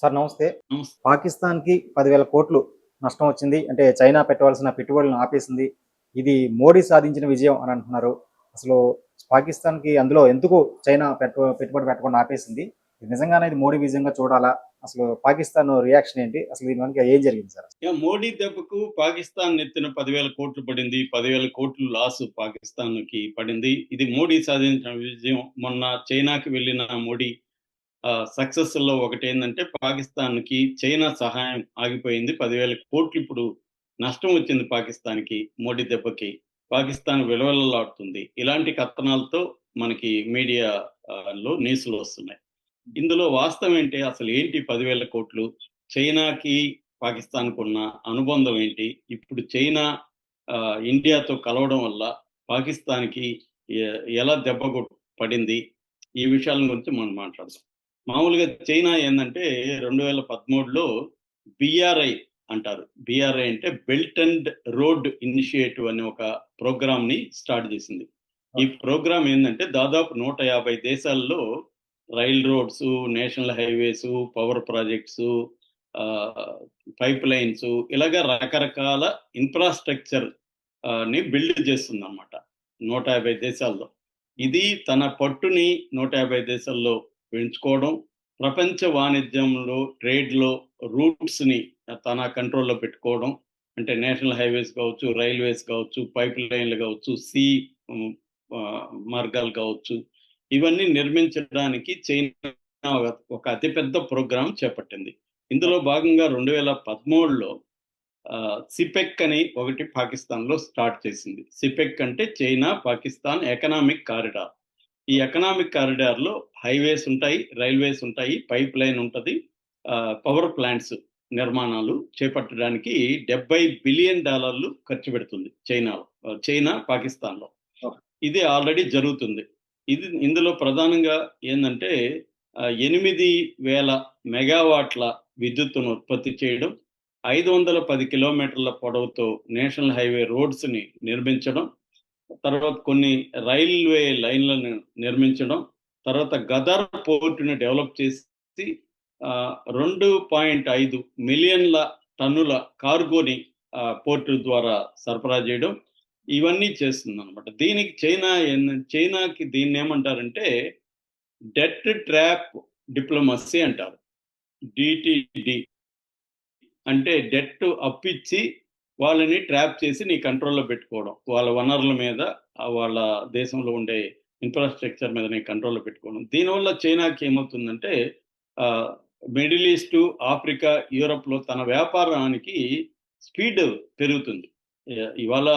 Sir నమస్తే. పాకిస్తాన్కి పదివేల కోట్లు నష్టం వచ్చింది. అంటే చైనా పెట్టవలసిన పెట్టుబడులను ఆపేసింది. ఇది మోడీ సాధించిన విజయం అని అంటున్నారు. అసలు పాకిస్తాన్కి అందులో ఎందుకు చైనా పెట్ట పెట్టుబడి పెట్టకుండా ఆపేసింది? ఇది నిజంగానే ఇది మోడీ విజయంగా చూడాలా? అసలు పాకిస్తాన్ రియాక్షన్ ఏంటి? అసలు దీని వెనక ఏం జరిగింది సార్? మోడీ దెబ్బకు పాకిస్తాన్ నెత్తిన పదివేల కోట్లు పడింది. పదివేల కోట్లు లాస్ పాకిస్తాన్కి పడింది. ఇది మోడీ సాధించిన విజయం. మొన్న చైనాకి వెళ్ళిన మోడీ సక్సెస్లో ఒకటి ఏంటంటే పాకిస్తాన్కి చైనా సహాయం ఆగిపోయింది. పదివేల కోట్లు ఇప్పుడు నష్టం వచ్చింది పాకిస్తాన్కి మోడీ దెబ్బకి. పాకిస్తాన్ విలువలాడుతుంది ఇలాంటి కథనాలతో మనకి మీడియా లో న్యూస్లు వస్తున్నాయి. ఇందులో వాస్తవం ఏంటి? అసలు ఏంటి పదివేల కోట్లు? చైనాకి పాకిస్తాన్కు ఉన్న అనుబంధం ఏంటి? ఇప్పుడు చైనా ఇండియాతో కలవడం వల్ల పాకిస్తాన్కి ఎలా దెబ్బ పడింది? ఈ విషయాల గురించి మనం మాట్లాడదాం. మామూలుగా చైనా ఏంటంటే రెండు వేల పదమూడులో బిఆర్ఐ అంటారు. బిఆర్ఐ అంటే బెల్ట్ అండ్ రోడ్ ఇనిషియేటివ్ అనే ఒక ప్రోగ్రామ్ని స్టార్ట్ చేసింది. ఈ ప్రోగ్రామ్ ఏంటంటే దాదాపు నూట యాభై దేశాల్లో rail roads national highways power projects pipe lines ఇలాగా రకరకాల ఇన్ఫ్రాస్ట్రక్చర్ని బిల్డ్ చేస్తుంది అనమాట నూట యాభై దేశాల్లో. ఇది తన పట్టుని నూట యాభై దేశాల్లో పెంచుకోవడం ప్రపంచ వాణిజ్యంలో ట్రేడ్లో రూట్స్ని తన కంట్రోల్లో పెట్టుకోవడం అంటే నేషనల్ హైవేస్ కావచ్చు రైల్వేస్ కావచ్చు పైప్ లైన్లు కావచ్చు సీ మార్గాలు కావచ్చు ఇవన్నీ నిర్మించడానికి చైనా ఒక- అతిపెద్ద ప్రోగ్రాం చేపట్టింది. ఇందులో భాగంగా రెండు వేల పదమూడులో సిపెక్ అని ఒకటి పాకిస్తాన్లో స్టార్ట్ చేసింది. సిపెక్ అంటే చైనా పాకిస్తాన్ ఎకనామిక్ కారిడార్. ఈ ఎకనామిక్ కారిడార్లో హైవేస్ ఉంటాయి రైల్వేస్ ఉంటాయి పైప్ లైన్ ఉంటది పవర్ ప్లాంట్స్ నిర్మాణాలు చేపట్టడానికి డెబ్బై బిలియన్ డాలర్లు ఖర్చు పెడుతుంది చైనాలో చైనా పాకిస్తాన్లో ఇది ఆల్రెడీ జరుగుతుంది. ఇది ఇందులో ప్రధానంగా ఏంటంటే ఎనిమిది వేల మెగావాట్ల విద్యుత్తును ఉత్పత్తి చేయడం ఐదు వందల పది కిలోమీటర్ల పొడవుతో నేషనల్ హైవే రోడ్స్ని నిర్మించడం తర్వాత కొన్ని రైల్వే లైన్లను నిర్మించడం తర్వాత గదర్ పోర్టుని డెవలప్ చేసి రెండు పాయింట్ ఐదు మిలియన్ల టన్నుల కార్గోని పోర్టు ద్వారా సరఫరా చేయడం ఇవన్నీ చేస్తుంది అనమాట దీనికి చైనా చైనాకి దీన్ని ఏమంటారంటే డెట్ ట్రాప్ డిప్లొమసీ అంటారు. డిటిడి అంటే డెట్ అప్పిచ్చి వాళ్ళని ట్రాప్ చేసి నీ కంట్రోల్లో పెట్టుకోవడం. వాళ్ళ వనరుల మీద వాళ్ళ దేశంలో ఉండే ఇన్ఫ్రాస్ట్రక్చర్ మీద నీ కంట్రోల్లో పెట్టుకోవడం. దీనివల్ల చైనాకి ఏమవుతుందంటే మిడిల్ ఈస్ట్ ఆఫ్రికా యూరప్లో తన వ్యాపారానికి స్పీడ్ పెరుగుతుంది. ఇవాళ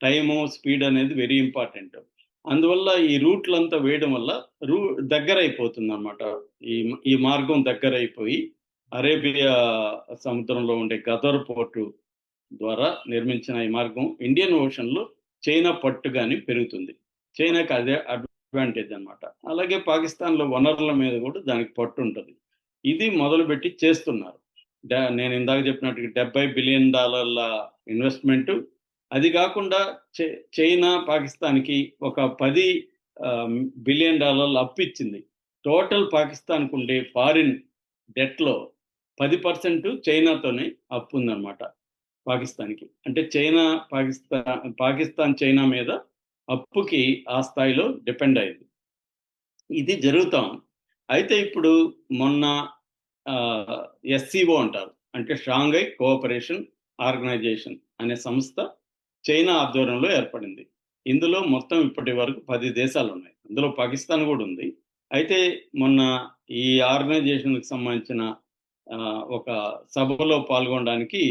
టైము స్పీడ్ అనేది వెరీ ఇంపార్టెంట్. అందువల్ల ఈ రూట్లంతా వేయడం వల్ల రూ దగ్గర అయిపోతుంది అనమాట ఈ ఈ మార్గం దగ్గర అయిపోయి అరేబియా సముద్రంలో ఉండే గదర్ పోర్టు ద్వారా నిర్మించిన ఈ మార్గం ఇండియన్ ఓషన్లో చైనా పట్టు కానీ పెరుగుతుంది. చైనాకి అదే అడ్వాంటేజ్ అన్నమాట. అలాగే పాకిస్తాన్లో వనరుల మీద కూడా దానికి పట్టు ఉంటుంది. ఇది మొదలుపెట్టి చేస్తున్నారు. నేను ఇందాక చెప్పినట్టు డెబ్బై బిలియన్ డాలర్ల ఇన్వెస్ట్మెంట్. అది కాకుండా చైనా పాకిస్తాన్కి ఒక పది బిలియన్ డాలర్లు అప్పు ఇచ్చింది. టోటల్ పాకిస్తాన్కు ఉండే ఫారిన్ డెట్లో పది పర్సెంట్ చైనాతోనే అప్పు ఉందన్నమాట. పాకిస్తాన్కి. అంటే చైనా పాకిస్తాన్ పాకిస్తాన్ చైనా మీద అప్పుకి ఆ స్థాయిలో డిపెండ్ అయింది ఇది జరుగుతాం అయితే ఇప్పుడు మొన్న ఎస్సీఓ అంటారు. అంటే షాంఘై కోఆపరేషన్ ఆర్గనైజేషన్ అనే సంస్థ చైనా ఆధ్వర్యంలో ఏర్పడింది. ఇందులో మొత్తం ఇప్పటి వరకు పది దేశాలు ఉన్నాయి అందులో పాకిస్తాన్ కూడా ఉంది. అయితే మొన్న ఈ ఆర్గనైజేషన్కి సంబంధించిన ఒక సభలో పాల్గొనడానికి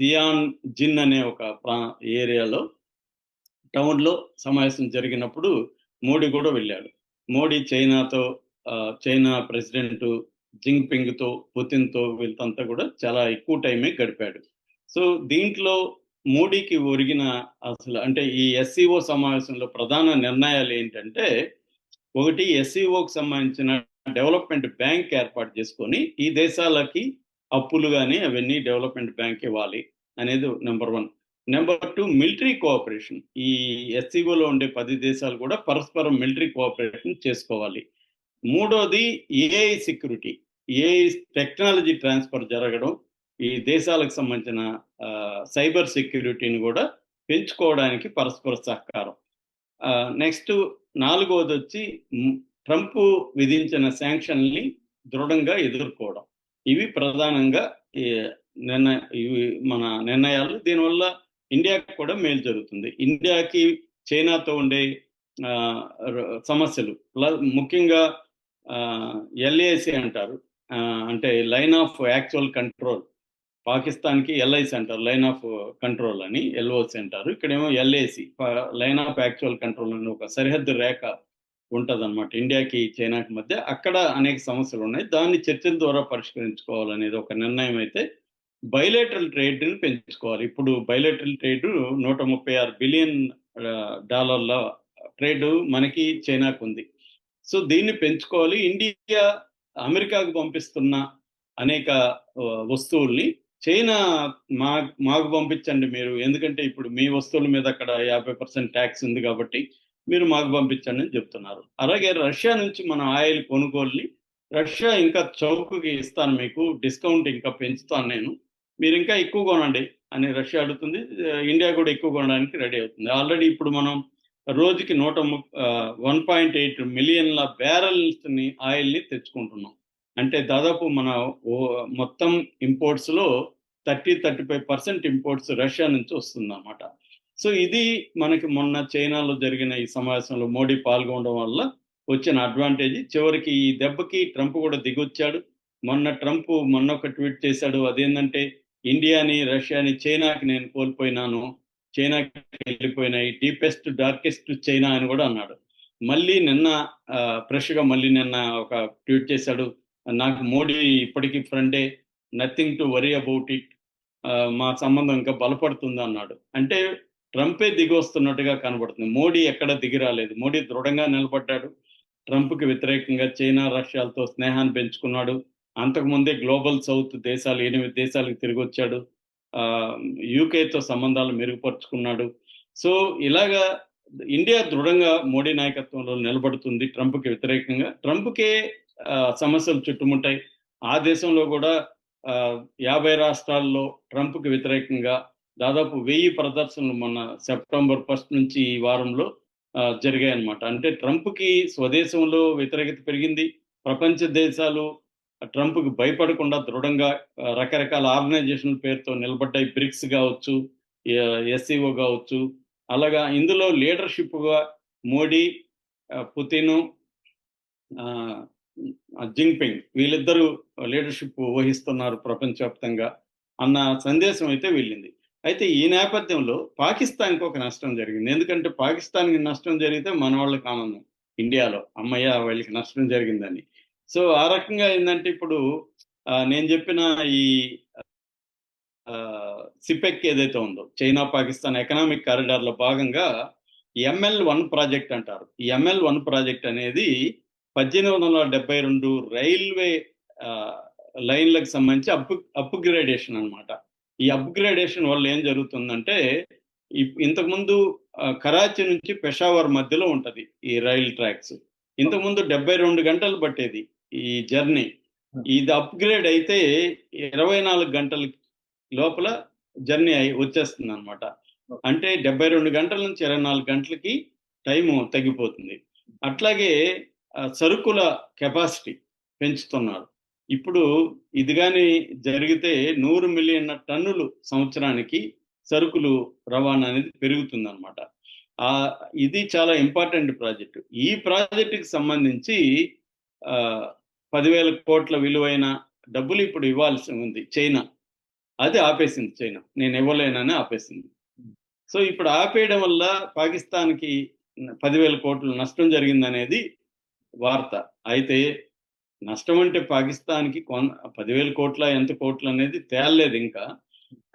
తియాన్ జిన్ అనే ఒక ప్రా ఏరియాలో టౌన్లో సమావేశం జరిగినప్పుడు మోడీ కూడా వెళ్ళాడు. మోడీ చైనాతో చైనా ప్రెసిడెంట్ జింగ్పింగ్తో పుతిన్తో వీళ్ళంతా కూడా చాలా ఎక్కువ టైమే గడిపాడు. సో దీంట్లో మోడీకి ఒరిగిన అసలు అంటే ఈ ఎస్సీఓ సమావేశంలో ప్రధాన నిర్ణయాలు ఏంటంటే ఒకటి ఎస్సీఓకి సంబంధించిన డెవలప్మెంట్ బ్యాంక్ ఏర్పాటు చేసుకొని ఈ దేశాలకి అప్పులు కానీ అవన్నీ డెవలప్మెంట్ బ్యాంక్ ఇవ్వాలి అనేది number one. Number two military cooperation. ఈ ఎస్సీఓలో ఉండే పది దేశాలు కూడా పరస్పరం మిలిటరీ కోఆపరేషన్ చేసుకోవాలి. మూడోది AI security. AI technology transfer జరగడం ఈ దేశాలకు సంబంధించిన సైబర్ సెక్యూరిటీని కూడా పెంచుకోవడానికి పరస్పర సహకారం. నెక్స్ట్ నాలుగవది వచ్చి ట్రంప్ విధించిన శాంక్షన్ని దృఢంగా ఎదుర్కోవడం. ఇవి ప్రధానంగా నిర్ణయ ఇవి మన నిర్ణయాలు. దీనివల్ల ఇండియాకి కూడా మేలు జరుగుతుంది. ఇండియాకి చైనాతో ఉండే ఆ, సమస్యలు. ప్లస్ ముఖ్యంగా ఎల్ఏసి అంటారు. ఆ, అంటే లైన్ ఆఫ్ యాక్చువల్ కంట్రోల్. పాకిస్తాన్కి ఎల్ఐసి అంటారు లైన్ ఆఫ్ కంట్రోల్ అని. ఎల్ఓసి అంటారు. ఇక్కడేమో LAC line of actual control అని ఒక సరిహద్దు రేఖ ఉంటుంది అనమాట ఇండియాకి చైనాకి మధ్య అక్కడ అనేక సమస్యలు ఉన్నాయి. దాన్ని చర్చల ద్వారా పరిష్కరించుకోవాలనేది ఒక నిర్ణయం అయితే బయలేటరల్ ట్రేడ్ని పెంచుకోవాలి. ఇప్పుడు బయలేటరల్ ట్రేడ్ నూట ముప్పై ఆరు బిలియన్ డాలర్ల ట్రేడ్ మనకి చైనాకు ఉంది. సో దీన్ని పెంచుకోవాలి. ఇండియా అమెరికాకు పంపిస్తున్న అనేక వస్తువుల్ని చైనా మా మాకు పంపించండి మీరు. ఎందుకంటే ఇప్పుడు మీ వస్తువుల మీద అక్కడ యాభై పర్సెంట్ ట్యాక్స్ ఉంది కాబట్టి మీరు మాకు పంపించండి అని చెప్తున్నారు. అలాగే రష్యా నుంచి మన ఆయిల్ కొనుగోలుని రష్యా ఇంకా చౌకకి ఇస్తాను మీకు డిస్కౌంట్ ఇంకా పెంచుతాను నేను. మీరు ఇంకా ఎక్కువ కొనండి అని రష్యా అడుగుతుంది. ఇండియా కూడా ఎక్కువ కొనడానికి రెడీ అవుతుంది. ఆల్రెడీ ఇప్పుడు మనం రోజుకి నూట వన్ పాయింట్ ఎయిట్ మిలియన్ల బ్యారల్స్ని ఆయిల్ని తెచ్చుకుంటున్నాం. అంటే దాదాపు మన ఓ- మొత్తం ఇంపోర్ట్స్లో thirty thirty five percent imports Russia నుంచి వస్తుంది అన్నమాట సో ఇది మనకి మొన్న చైనాలో జరిగిన ఈ సమావేశంలో మోడీ పాల్గొనడం వల్ల వచ్చిన అడ్వాంటేజ్. చివరికి ఈ దెబ్బకి ట్రంప్ కూడా దిగొచ్చాడు. మొన్న ట్రంప్ మొన్న ఒక ట్వీట్ చేశాడు అదేంటంటే ఇండియాని రష్యాని చైనాకి నేను కోల్పోయినాను. చైనాకి వెళ్ళిపోయినాయి డీపెస్ట్ డార్కెస్ట్ చైనా అని కూడా అన్నాడు. మళ్ళీ నిన్న ఫ్రెష్గా మళ్ళీ నిన్న ఒక ట్వీట్ చేశాడు. నాకు మోడీ ఇప్పటికీ ఫ్రెండే. Nothing to worry about it. మా సంబంధం ఇంకా బలపడుతుంది అన్నాడు. అంటే ట్రంపే దిగి వస్తున్నట్టుగా కనబడుతుంది. మోడీ ఎక్కడ దిగి రాలేదు. మోడీ దృఢంగా నిలబడ్డాడు. ట్రంప్కి వ్యతిరేకంగా చైనా రష్యాలతో స్నేహాన్ని పెంచుకున్నాడు. అంతకుముందే గ్లోబల్ సౌత్ దేశాలు ఎనిమిది దేశాలకు తిరిగి వచ్చాడు. యూకేతో సంబంధాలు మెరుగుపరుచుకున్నాడు. సో ఇలాగా ఇండియా దృఢంగా మోడీ నాయకత్వంలో నిలబడుతుంది ట్రంప్కి వ్యతిరేకంగా. ట్రంప్కే సమస్యలు చుట్టుముట్టాయి ఆ దేశంలో కూడా యాభై రాష్ట్రాల్లో ట్రంప్కి వ్యతిరేకంగా దాదాపు వెయ్యి ప్రదర్శనలు మొన్న సెప్టెంబర్ ఫస్ట్ నుంచి ఈ వారంలో జరిగాయన్నమాట. జరిగాయి అన్నమాట అంటే ట్రంప్కి స్వదేశంలో వ్యతిరేకత పెరిగింది. ప్రపంచ దేశాలు ట్రంప్కి భయపడకుండా దృఢంగా రకరకాల ఆర్గనైజేషన్ పేరుతో నిలబడ్డాయి. బ్రిక్స్ కావచ్చు ఎస్సీఓ కావచ్చు. అలాగా ఇందులో లీడర్షిప్గా మోడీ పుతిను పుతిన్ జింగ్పింగ్ వీళ్ళిద్దరూ లీడర్షిప్ వహిస్తున్నారు ప్రపంచవ్యాప్తంగా అన్న సందేశం అయితే వెళ్ళింది. అయితే ఈ నేపథ్యంలో పాకిస్తాన్కి ఒక నష్టం జరిగింది. ఎందుకంటే పాకిస్తాన్కి నష్టం జరిగితే మన వాళ్ళకి ఆనందం. ఇండియాలో అమ్మయ్య వాళ్ళకి నష్టం జరిగిందని. సో ఆ రకంగా ఏంటంటే ఇప్పుడు నేను చెప్పిన ఈ సిపెక్ ఏదైతే ఉందో చైనా పాకిస్తాన్ ఎకనామిక్ కారిడార్లో భాగంగా ఎంఎల్ వన్ ప్రాజెక్ట్ అంటారు. ఈ ఎంఎల్ వన్ ప్రాజెక్ట్ అనేది పద్దెనిమిది వందల డెబ్బై రెండు రైల్వే లైన్లకు సంబంధించి అప్ అప్గ్రేడేషన్ అన్నమాట. ఈ అప్గ్రేడేషన్ వల్ల ఏం జరుగుతుందంటే ఇంతకుముందు కరాచీ నుంచి పెషావర్ మధ్యలో ఉంటది ఈ రైల్ ట్రాక్స్. ఇంతకుముందు డెబ్బై రెండు గంటలు పట్టేది ఈ జర్నీ. ఇది అప్గ్రేడ్ అయితే ఇరవై నాలుగు గంటల లోపల జర్నీ అయి వచ్చేస్తుంది అనమాట అంటే డెబ్బై రెండు గంటల నుంచి ఇరవై నాలుగు గంటలకి టైము తగ్గిపోతుంది. అట్లాగే సరుకుల కెపాసిటీ పెంచుతున్నారు. ఇప్పుడు ఇది కానీ జరిగితే నూరు మిలియన్ టన్నులు సంవత్సరానికి సరుకులు రవాణా అనేది పెరుగుతుంది అనమాట ఆ ఇది చాలా ఇంపార్టెంట్ ప్రాజెక్టు. ఈ ప్రాజెక్టుకి సంబంధించి పదివేల కోట్ల విలువైన డబ్బులు ఇప్పుడు ఇవ్వాల్సి ఉంది చైనా. అది ఆపేసింది చైనా. నేను ఇవ్వలేనని ఆపేసింది. సో ఇప్పుడు ఆపేయడం వల్ల పాకిస్తాన్కి పదివేల కోట్లు నష్టం జరిగిందనేది వార్త. అయితే నష్టం అంటే పాకిస్తాన్కి కొన్ పదివేల కోట్ల ఎంత కోట్లు అనేది తేలలేదు ఇంకా.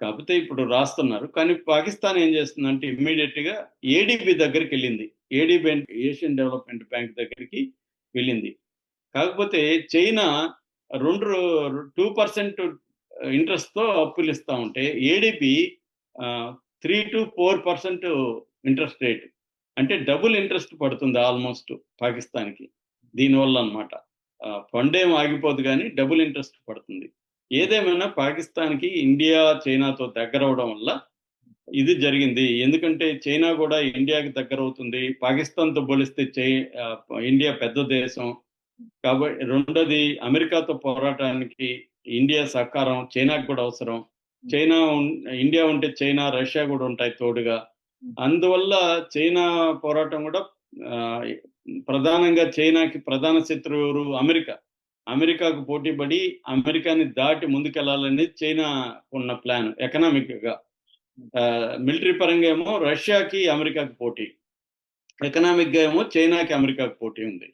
కాకపోతే ఇప్పుడు రాస్తున్నారు. కానీ పాకిస్తాన్ ఏం చేస్తుందంటే ఇమ్మీడియట్గా ఏడీబీ దగ్గరికి వెళ్ళింది. ఏడీబీ ఏషియన్ డెవలప్మెంట్ బ్యాంక్ దగ్గరికి వెళ్ళింది. కాకపోతే చైనా రెండు టూ పర్సెంట్ ఇంట్రెస్ట్తో అప్పులు ఇస్తూ ఉంటే ADB three two four percent interest rate. అంటే డబుల్ ఇంట్రెస్ట్ పడుతుంది ఆల్మోస్ట్ పాకిస్తాన్కి. దీనివల్ల అన్నమాట. పండేం ఆగిపోదు కానీ డబుల్ ఇంట్రెస్ట్ పడుతుంది. ఏదేమైనా పాకిస్తాన్కి ఇండియా చైనాతో దగ్గర అవడం వల్ల ఇది జరిగింది. ఎందుకంటే చైనా కూడా ఇండియాకి దగ్గర అవుతుంది పాకిస్తాన్తో పోలిస్తే చై ఆ, ఇండియా పెద్ద దేశం. కాబట్టి రెండోది అమెరికాతో పోరాటానికి ఇండియా సహకారం చైనాకు కూడా అవసరం. చైనా ఇండియా ఉంటే చైనా రష్యా కూడా ఉంటాయి తోడుగా. అందువల్ల చైనా పోరాటం కూడా ప్రధానంగా చైనాకి ప్రధాన శత్రువు ఎవరు? అమెరికా. అమెరికాకు పోటీపడి అమెరికాని దాటి ముందుకెళ్ళాలనేది చైనా ఉన్న ప్లాన్ ఎకనామిక్గా మిలిటరీ పరంగా ఏమో రష్యాకి అమెరికాకి పోటీ. ఎకనామిక్గా ఏమో చైనాకి అమెరికాకి పోటీ ఉంది.